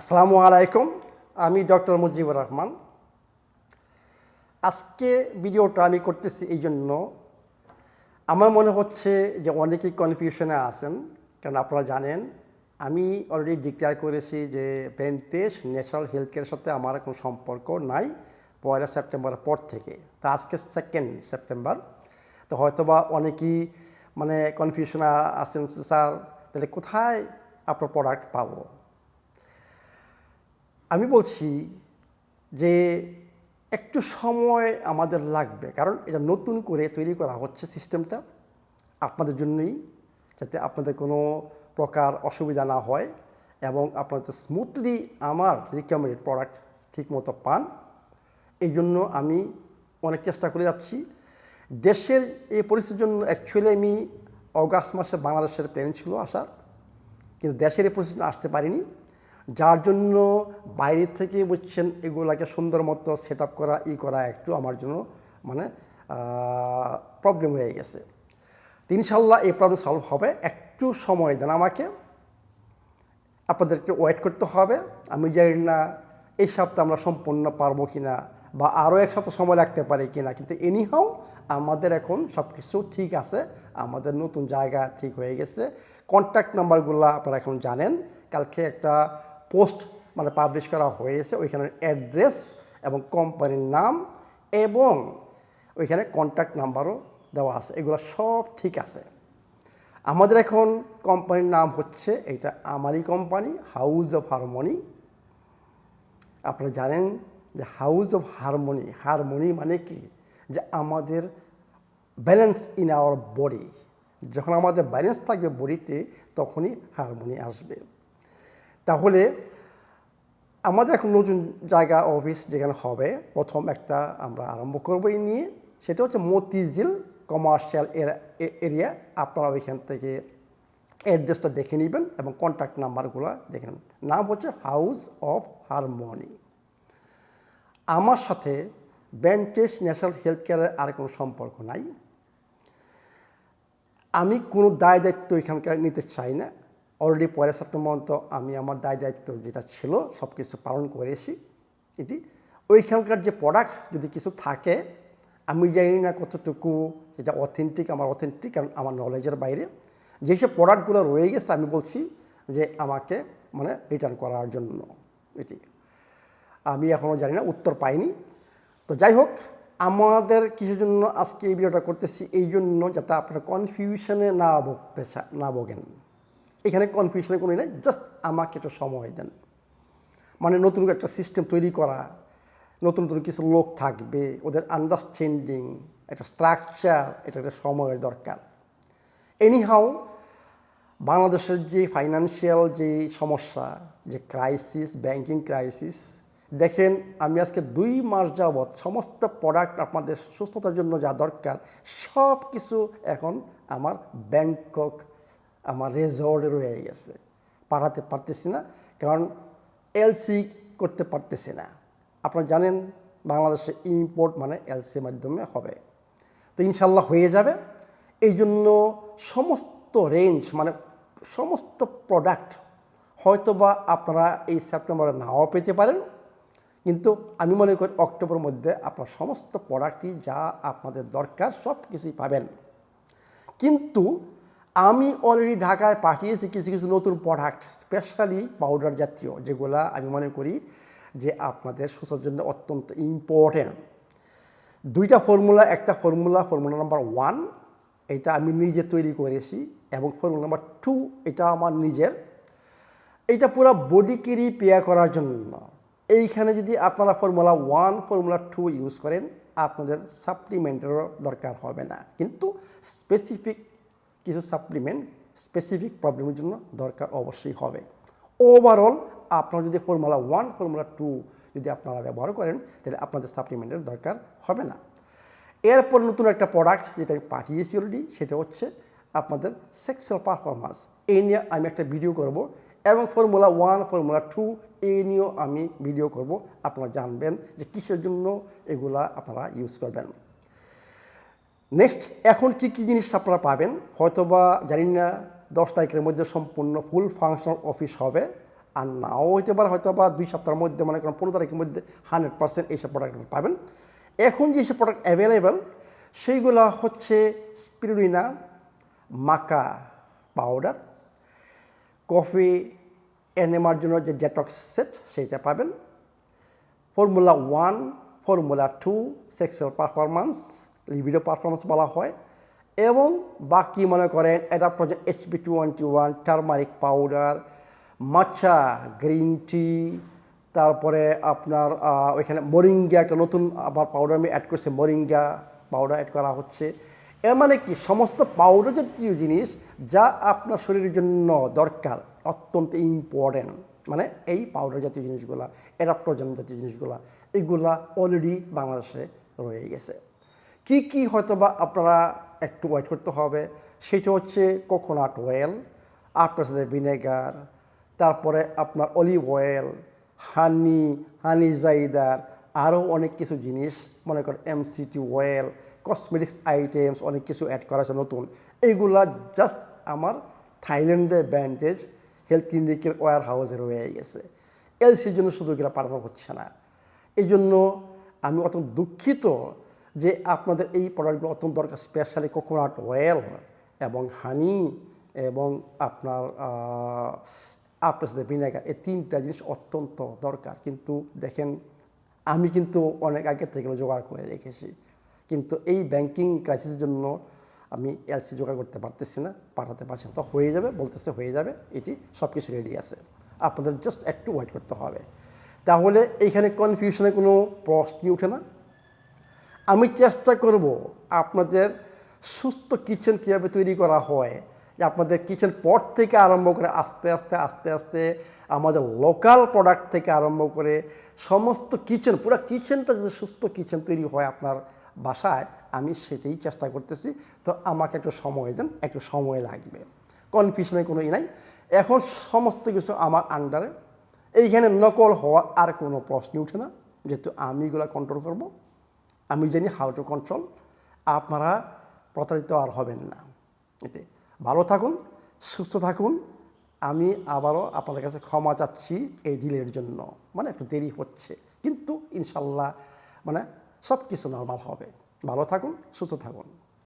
আসসালামু আলাইকুম, আমি ডক্টর মুজিবুর রহমান। আজকে ভিডিওটা আমি করতেছি এই জন্য, আমার মনে হচ্ছে যে অনেকেই কনফিউশনে আছেন, কারণ আপনারা জানেন, আমি অলরেডি ডিক্লেয়ার করেছি যে বেন্টেজ ন্যাশনাল হেলথ কেয়ারের সাথে আমার কোনো সম্পর্ক নাই পয়লা সেপ্টেম্বরের পর থেকে। তা আজকে সেকেন্ড সেপ্টেম্বর। তো হয়তোবা অনেকেই মানে কনফিউশনে আছেন স্যার, তাহলে কোথায় আপনার প্রোডাক্ট পাবো? আমি বলছি যে একটু সময় আমাদের লাগবে, কারণ এটা নতুন করে তৈরি করা হচ্ছে সিস্টেমটা আপনাদের জন্যই, যাতে আপনাদের কোনো প্রকার অসুবিধা না হয় এবং আপনাদের স্মুথলি আমার রিকমেন্ডেড প্রোডাক্ট ঠিকমতো পান। এই জন্য আমি অনেক চেষ্টা করে যাচ্ছি। দেশের এই পরিস্থিতির জন্য অ্যাকচুয়ালি আমি অগাস্ট মাসে বাংলাদেশের প্ল্যান ছিল আসার, কিন্তু দেশের এই পরিস্থিতি আসতে পারিনি। যার জন্য বাইরে থেকে বুঝছেন এগুলাকে সুন্দর মতো সেট করা, ই করা একটু আমার জন্য মানে প্রবলেম হয়ে গেছে। ইনশাল্লাহ এই প্রবলেম সলভ হবে। একটু সময় দেন আমাকে। আপনাদেরকে ওয়েট করতে হবে। আমি জানি না এই সপ্তাহে আমরা সম্পূর্ণ পারব কি না বা আরও এক সপ্তাহ সময় লাগতে পারে কি না কিন্তু এনিহাও আমাদের এখন সব কিছু ঠিক আছে। আমাদের নতুন জায়গা ঠিক হয়ে গেছে। কন্ট্যাক্ট নাম্বারগুলো আপনারা এখন জানেন। কালকে একটা পোস্ট মানে পাবলিশ করা হয়েছে, ওইখানের অ্যাড্রেস এবং কোম্পানির নাম এবং ওইখানে কন্ট্যাক্ট নাম্বারও দেওয়া আছে। এগুলো সব ঠিক আছে। আমাদের এখন কোম্পানির নাম হচ্ছে, এটা আমারই কোম্পানি হাউস অফ হারমোনি আপনারা জানেন যে হাউস অফ হারমোনি হারমোনি মানে কি? যে আমাদের ব্যালেন্স ইন আওয়ার বডি যখন আমাদের ব্যালেন্স থাকবে বডিতে, তখনই হারমোনি আসবে। তাহলে আমাদের এখন নতুন জায়গা অফিস যেখানে হবে, প্রথম একটা আমরা আরম্ভ করব এই নিয়ে। সেটা হচ্ছে মতিঝিল কমার্শিয়াল এরিয়া আপনারা ওইখান থেকে অ্যাড্রেসটা দেখে নেবেন এবং কন্ট্যাক্ট নাম্বারগুলো দেখে নেবেন। নাম হচ্ছে হাউস অফ হারমোনি আমার সাথে ব্যান্টেজ ন্যাশনাল হেলথ কেয়ারের আর কোনো সম্পর্ক নাই। আমি কোনো দায় দায়িত্ব এখানকার নিতে চাই না। অলরেডি পরের সেপ্টেম্বর তো আমি আমার দায় দায়িত্ব যেটা ছিল সব কিছু পালন করেছি এটি। ওইখানকার যে প্রোডাক্ট যদি কিছু থাকে, আমি জানি না কতটুকু এটা অথেন্টিক আমার অথেন্টিক কারণ আমার নলেজের বাইরে। যেসব প্রোডাক্টগুলো রয়ে গেছে, আমি বলছি যে আমাকে মানে রিটার্ন করার জন্য এটি। আমি এখনও জানি না, উত্তর পাইনি। তো যাই হোক, আমাদের কিছুর জন্য আজকে এই ভিডিওটা করতেছি, এই জন্য যাতে আপনারা কনফিউশনে না ভুগতে না ভোগেন। এখানে কনফিউশনের কোনো নেই জাস্ট আমাকে একটু সময় দেন। মানে নতুন একটা সিস্টেম তৈরি করা, নতুন নতুন কিছু লোক থাকবে, ওদের আন্ডারস্ট্যান্ডিং একটা স্ট্রাকচার এটা একটা সময়ের দরকার। এনিহাও বাংলাদেশের যে ফাইন্যান্সিয়াল যে সমস্যা, যে ক্রাইসিস ব্যাংকিং ক্রাইসিস দেখেন, আমি আজকে দুই মাস যাবৎ সমস্ত প্রোডাক্ট আপনাদের সুস্থতার জন্য যা দরকার সব কিছু এখন আমার ব্যাংকক আমার রেজর্টে রয়ে গেছে। পাঠাতে পারতেছি না, কারণ এলসি করতে পারতেছি না। আপনারা জানেন, বাংলাদেশে ইম্পোর্ট মানে এলসি মাধ্যমে হবে। তো ইনশাল্লাহ হয়ে যাবে। এই জন্য সমস্ত রেঞ্জ মানে সমস্ত প্রোডাক্ট হয়তোবা আপনারা এই সেপ্টেম্বরে নাও পেতে পারেন। কিন্তু আমি মনে করি অক্টোবরের মধ্যে আপনার সমস্ত প্রোডাক্টই যা আপনাদের দরকার সব কিছুই পাবেন। কিন্তু আমি অলরেডি ঢাকায় পাঠিয়েছি কিছু কিছু নতুন প্রোডাক্ট স্পেশালি পাউডার জাতীয়, যেগুলা আমি মনে করি যে আপনাদের সুস্থতার জন্য অত্যন্ত ইম্পর্টেন্ট দুইটা ফর্মুলা একটা ফর্মুলা ফর্মুলা নাম্বার ওয়ান এটা আমি নিজে তৈরি করেছি, এবং ফর্মুলা নাম্বার টু এটা আমার নিজের। এটা পুরো বডিকে রিপেয়ার করার জন্য। এইখানে যদি আপনারা formula one formula two use করেন, আপনাদের সাপ্লিমেন্টেরও দরকার হবে না। কিন্তু স্পেসিফিক কিছু সাপ্লিমেন্ট স্পেসিফিক প্রবলেমের জন্য দরকার অবশ্যই হবে। ওভারঅল আপনারা যদি ফর্মুলা ওয়ান ফর্মুলা টু যদি আপনারা ব্যবহার করেন, তাহলে আপনাদের সাপ্লিমেন্টের দরকার হবে না। এরপর নতুন একটা প্রোডাক্ট যেটা আমি পাঠিয়েছি অলরেডি সেটা হচ্ছে আপনাদের সেক্সুয়াল পারফরমেন্স এই নিয়ে আমি একটা ভিডিও করব এবং ফর্মুলা ওয়ান ফর্মুলা টু এই নিয়েও আমি ভিডিও করব। আপনারা জানবেন যে কিসের জন্য এগুলা আপনারা ইউজ করবেন। নেক্সট এখন কি কি জিনিস আপনারা পাবেন? হয়তোবা জানি না, দশ তারিখের মধ্যে সম্পূর্ণ ফুল ফাংশনাল অফিস হবে। আর নাও হইতে পারে হয়তো বা দুই সপ্তাহের মধ্যে, মনে করেন পনেরো তারিখের মধ্যে হান্ড্রেড পার্সেন্ট এইসব প্রোডাক্ট পাবেন। এখন যেসব প্রোডাক্ট অ্যাভেলেবেল সেইগুলো হচ্ছে স্পিরুলিনা মাকা পাউডার কফি এনেমার জন্য যে ডেটক্স সেট সেইটা পাবেন। Formula one formula two sexual performance libido performance বলা হয়। এবং বাকি মনে করেন এটা adaptogen HP twenty one turmeric powder matcha green tea তারপরে আপনার ওইখানে মরিঙ্গা একটা নতুন আবার পাউডার আমি অ্যাড করছি মরিঙ্গা পাউডার অ্যাড করা হচ্ছে। এর মানে কি? সমস্ত পাউডার জাতীয় জিনিস যা আপনার শরীরের জন্য দরকার, অত্যন্ত ইম্পর্ট্যান্ট মানে এই পাউডার জাতীয় জিনিসগুলা অ্যাডাপ্টোজেন জাতীয় জিনিসগুলা, এগুলা অলরেডি বাংলাদেশে রয়ে গেছে। কি কি হয়তো বা আপনারা একটু ওয়েট করতে হবে? সেটা হচ্ছে কোকোনাট অয়েল আপনার সাথে ভিনেগার তারপরে আপনার অলিভ অয়েল হানি হানি জাইদার আরও অনেক কিছু জিনিস, মনে করেন এমসিটি অয়েল কসমেটিক্স আইটেমস অনেক কিছু অ্যাড করা আছে নতুন। এইগুলা জাস্ট আমার থাইল্যান্ডে ব্যান্ডেজ হেলথ ক্লিনিকের ওয়ার হাউসে রয়ে গেছে। এলসির জন্য শুধু এগুলো পাঠানো হচ্ছে না। এই জন্য আমি অত দুঃখিত যে আপনাদের এই প্রোডাক্টগুলো অত্যন্ত দরকার স্পেশালি কোকোনাট অয়েল এবং হানি এবং আপনার আপনার সাথে ভিনেগার এই তিনটা জিনিস অত্যন্ত দরকার। কিন্তু দেখেন, আমি কিন্তু অনেক আগে থেকে জোগাড় করে রেখেছি। কিন্তু এই ব্যাংকিং ক্রাইসিসের জন্য আমি এলসি জোগাড় করতে পারতেছি না, পাঠাতে পারছি না। তো হয়ে যাবে, বলতেছে হয়ে যাবে, এটি সব কিছু রেডি আছে। আপনাদের জাস্ট একটু ওয়েট করতে হবে। তাহলে এইখানে কনফিউশনে কোনো প্রশ্নই ওঠে না। আমি চেষ্টা করব আপনাদের সুস্থ কিচেন কীভাবে তৈরি করা হয়, যে আপনাদের কিচেন পট থেকে আরম্ভ করে আস্তে আস্তে আস্তে আস্তে আমাদের লোকাল প্রোডাক্ট থেকে আরম্ভ করে সমস্ত কিচেন, পুরো কিচেনটা যদি সুস্থ কিচেন তৈরি হয় আপনার বাসায়, আমি সেটাই চেষ্টা করতেছি। তো আমাকে একটু সময় দেন, একটু সময় লাগবে। কনফিউশনের কোনো ই নাই। এখন সমস্ত কিছু আমার আন্ডারে এইখানে নকল হওয়া আর কোনো প্রশ্নই উঠে না। যেহেতু আমি এগুলো কন্ট্রোল করব। আমি জানি হাউ টু কন্ট্রোল আপনারা প্রতারিত আর হবেন না। এতে ভালো থাকুন, সুস্থ থাকুন। আমি আবারও আপনাদের কাছে ক্ষমা চাচ্ছি এই ডিলের জন্য। মানে একটু দেরি হচ্ছে, কিন্তু ইনশাল্লাহ মানে সব কিছু নর্মাল হবে। ভালো থাকুন, সুস্থ থাকুন।